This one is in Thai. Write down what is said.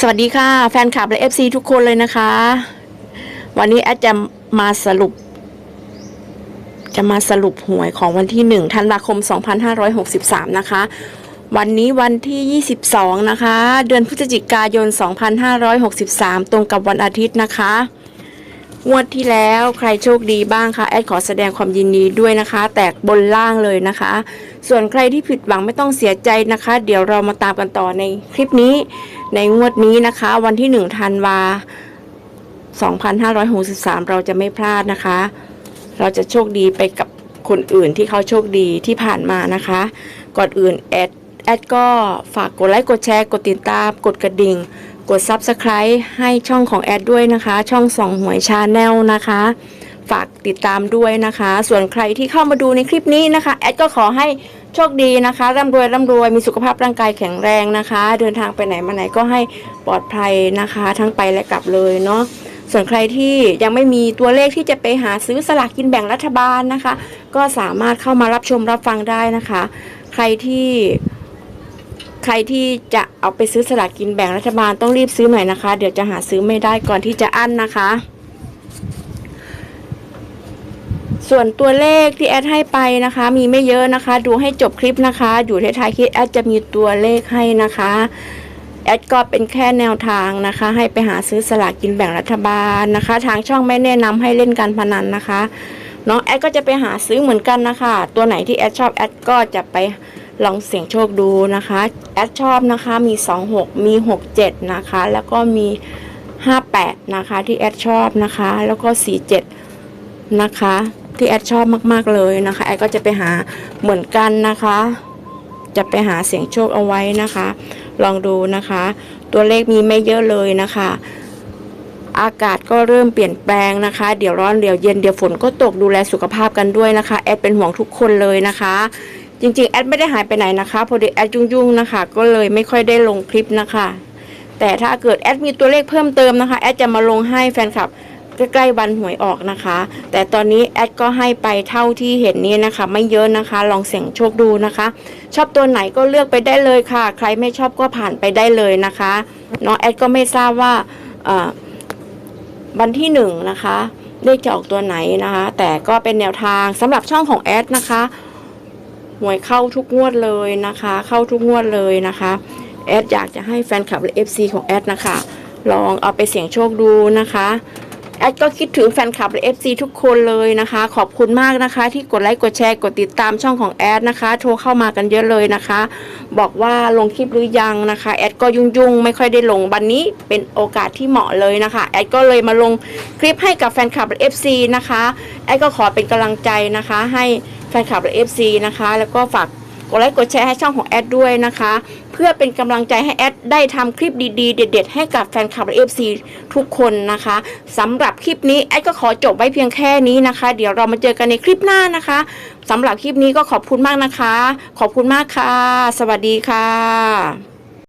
สวัสดีค่ะ แฟนคลับและ FC ทุกคนเลยนะคะ วันนี้แอดจะมาสรุป จะมาสรุปหวยของวันที่หนึ่งธันวาคม 2563 นะคะ วันนี้วันที่ 22 นะคะ เดือนพฤศจิกายน 2563 ตรงกับวันอาทิตย์นะคะ งวดที่แล้วใครโชคดีบ้างคะแอดขอแสดงความยินดีด้วยนะคะ แตกบนล่างเลยนะคะ ส่วนใครที่ผิดหวังไม่ต้องเสียใจนะคะ เดี๋ยวเรามาตามกันต่อในคลิปนี้ ในงวดนี้นะคะ วันที่1ธันวา2563 เราจะไม่พลาดนะคะ เราจะโชคดีไปกับคนอื่นที่เขาโชคดีที่ผ่านมานะคะ ก่อนอื่นแอดแอดก็ฝากกดไลค์กดแชร์ กดติดตาม กดกระดิ่ง กด Subscribe ให้ช่องของแอดด้วยนะคะ ช่องสองหวยชาแนลนะคะ ฝากติดตามด้วยนะคะ ส่วนใครที่เข้ามาดูในคลิปนี้นะคะแอดก็ขอให้โชคดีนะคะร่ำรวยร่ำรวยมีสุขภาพร่างกายแข็งแรงนะคะ เดินทางไปไหนมาไหนก็ให้ปลอดภัยนะคะ ทั้งไปและกลับเลยเนาะส่วนใครที่ยังไม่มีตัวเลขที่จะไปหาซื้อสลากกินแบ่งรัฐบาลนะคะ ก็สามารถเข้ามารับชมรับฟังได้นะคะ ใครที่ รที่จะเอาไปซื้อสลากกินแบ่งรัฐบาลต้องรีบซื้อหน่อยนะคะ เดี๋ยวจะหาซื้อไม่ได้ก่อนที่จะอั้นนะคะ ส่วนตัวเลขที่แอดให้ไปนะคะ มีไม่เยอะนะคะ ดูให้จบคลิปนะคะ อยู่ท้ายคลิปแอดจะมีตัวเลขให้นะคะแอดก็เป็นแค่แนวทางนะคะ ให้ไปหาซื้อสลากกินแบ่งรัฐบาลนะคะ ทางช่องไม่แนะนำให้เล่นการพนันนะคะเน้องแอดก็จะไปหาซื้อเหมือนกันนะคะ ตัวไหนที่แอดชอบแอดก็จะไป ลองเสี่ยงโชคดูนะคะแอดชอบนะคะมี 26 มี 67 นะคะ แล้วก็มี 58 นะคะที่แอดชอบนะคะ แล้วก็ 47 นะคะ ที่แอดชอบมากๆเลยนะคะแอดก็จะไปหาเหมือนกันนะคะ จะไปหาเสียงโชคเอาไว้นะคะ ลองดูนะคะ ตัวเลขมีไม่เยอะเลยนะคะอากาศก็เริ่มเปลี่ยนแปลงนะคะ เดี๋ยวร้อนเดี๋ยวเย็นเดี๋ยวฝนก็ตกดูแลสุขภาพกันด้วยนะคะ แอดเป็นห่วงทุกคนเลยนะคะ จริงๆ แอดไม่ได้หายไปไหนนะคะพอดีแอดยุ่งๆนะคะ ก็เลยไม่ค่อยได้ลงคลิปนะคะ แต่ถ้าเกิดแอดมีตัวเลขเพิ่มเติมนะคะ แอดจะมาลงให้แฟนคลับใกล้ๆวันหวยออกนะคะ แต่ตอนนี้แอดก็ให้ไปเท่าที่เห็นนี้นะคะ ไม่เยอะนะคะ ลองเสี่ยงโชคดูนะคะ ชอบตัวไหนก็เลือกไปได้เลยค่ะ ใครไม่ชอบก็ผ่านไปได้เลยนะคะเนาะแอดก็ไม่ทราบว่าอ่อวันที่หนึ่งนะคะเลขจะออกตัวไหนนะคะ แต่ก็เป็นแนวทางสำหรับช่องของแอดนะคะ หวยเข้าทุกงวดเลยนะคะ เข้าทุกงวดเลยนะคะแอดอยากจะให้แฟนคลับและ FC ของแอดนะคะ ลองเอาไปเสี่ยงโชคดูนะคะแอดก็คิดถึงแฟนคลับและ FC ทุกคนเลยนะคะ ขอบคุณมากนะคะ ที่กดไลค์กดแชร์กดติดตามช่องของแอดนะคะ โทรเข้ามากันเยอะเลยนะคะ บอกว่าลงคลิปหรือยังนะคะแอดก็ยุ่งๆ ไม่ค่อยได้ลงวันนี้เป็นโอกาสที่เหมาะเลยนะคะแอดก็เลยมาลงคลิปให้กับแฟนคลับและ FC นะคะแอดก็ขอเป็นกำลังใจนะคะให้ แฟนคลับและ FC นะคะ แล้วก็ฝากกดไลค์กดแชร์ให้ช่องของแอดด้วยนะคะ เพื่อเป็นกำลังใจให้แอดได้ทำคลิปดีๆ เด็ด ๆ ให้กับแฟนคลับและ FC ทุกคนนะคะสำหรับคลิปนี้แอดก็ขอจบไว้เพียงแค่นี้นะคะ เดี๋ยวเรามาเจอกันในคลิปหน้านะคะสำหรับคลิปนี้ก็ขอบคุณมากนะคะ ขอบคุณมากค่ะ สวัสดีค่ะ